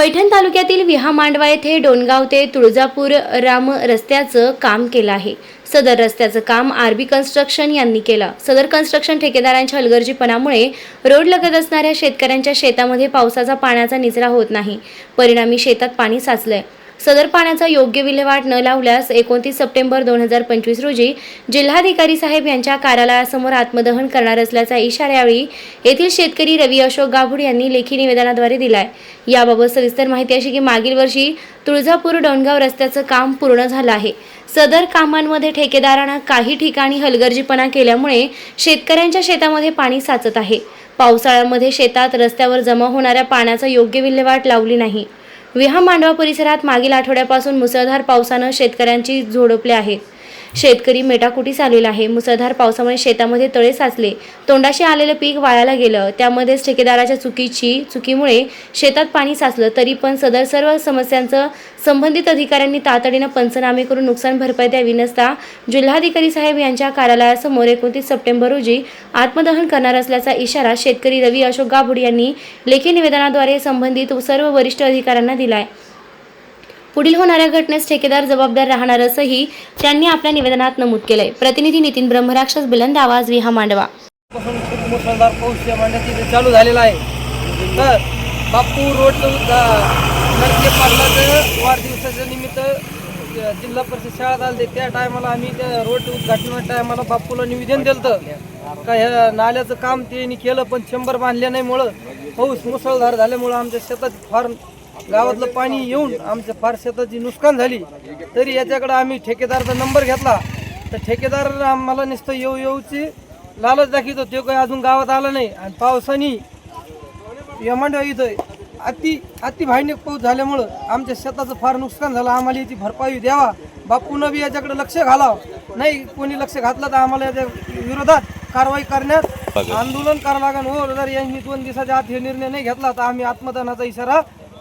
पैठण तालुक्यातील विहा मांडवा येथे डोणगाव ते तुळजापूर राम रस्त्याचं काम केलं आहे. सदर रस्त्याचं काम आरबी कन्स्ट्रक्शन यांनी केलं. सदर कन्स्ट्रक्शन ठेकेदारांच्या हलगर्जीपणामुळे रोड लगत असणाऱ्या शेतकऱ्यांच्या शेतामध्ये पावसाचा पाण्याचा निचरा होत नाही. परिणामी शेतात पाणी साचलंय. सदर पाण्याचा योग्य विल्हेवाट न लावल्यास एकोणतीस सप्टेंबर दोन हजार पंचवीस रोजी जिल्हाधिकारी साहेब यांच्या कार्यालयासमोर आत्मदहन करणार असल्याचा इशारा यावेळी येथील शेतकरी रवी अशोक गाभुड यांनी लेखी निवेदनाद्वारे दिलाय. याबाबत सविस्तर माहिती अशी की मागील वर्षी तुळजापूर डोणगाव रस्त्याचं काम पूर्ण झालं आहे. सदर कामांमध्ये ठेकेदारानं काही ठिकाणी हलगर्जीपणा केल्यामुळे शेतकऱ्यांच्या शेतामध्ये पाणी साचत आहे. पावसाळ्यामध्ये शेतात रस्त्यावर जमा होणाऱ्या पाण्याचा योग्य विल्हेवाट लावली नाही. विहा मांडवा परिसरात मागील आठवड्यापासून मुसळधार पावसानं शेतकऱ्यांची झोडपले आहेत शेतकरी मेटाकुटीस आलेला आहे. मुसळधार पावसामुळे शेतामध्ये तळे साचले. तोंडाशी आलेलं पीक वायाला गेलं. त्यामध्येच ठेकेदाराच्या चुकीची चुकीमुळे शेतात पाणी साचलं. तरी पण सदर सर्व समस्यांचं संबंधित अधिकाऱ्यांनी तातडीनं पंचनामे करून नुकसान भरपाई द्यावी. नसता जिल्हाधिकारी साहेब यांच्या कार्यालयासमोर एकोणतीस सप्टेंबर रोजी आत्मदहन करणार असल्याचा इशारा शेतकरी रवी अशोक गाभुड यांनी लेखी निवेदनाद्वारे संबंधित सर्व वरिष्ठ अधिकाऱ्यांना दिलाय. पुढील होणाऱ्या घटनेस ठेकेदार जबाबदार राहणार असंही त्यांनी आपल्या निवेदनात नमूद केलंय. प्रतिनिधी नितीन ब्रह्मराक्षस बुलंद आवाज विहा मांडवा. मुसळधार पाऊस या मांड्यात चालू झालेला आहे. तर बापू रोड नरके पाटलाचं वाढदिवसाच्या निमित्त जिल्हा परिषद शाळेत आले त्या टायमाला आम्ही त्या रोड उद्घाटन टायमाला बापूला निवेदन दिलं का ह्या नाल्याचं काम त्यांनी केलं पण शंभर बांधल्या नाही मुळं. पाऊस मुसळधार झाल्यामुळं आमच्या शेतात फार गावातलं पाणी येऊन आमच्या फार शेताची नुकसान झाली तरी याच्याकडे आम्ही ठेकेदारचा नंबर घेतला. तर ठेकेदार आम्हाला नुसतं येऊ येऊची लालच दाखवतो. ते काही अजून गावात आला नाही. आणि पावसाने यमांडवा इथं अति अति भयानक पाऊस झाल्यामुळं आमच्या शेताचं फार नुकसान झालं. आम्हाला याची भरपाई द्यावा. बापूनं बी याच्याकडे लक्ष घालावं. नाही कोणी लक्ष घातलं तर आम्हाला याच्या विरोधात कारवाई करण्यात आंदोलन करावं लागेल. हो जर यांनी दोन दिवसाच्या आत हे निर्णय नाही घेतला तर आम्ही आत्मदानाचा इशारा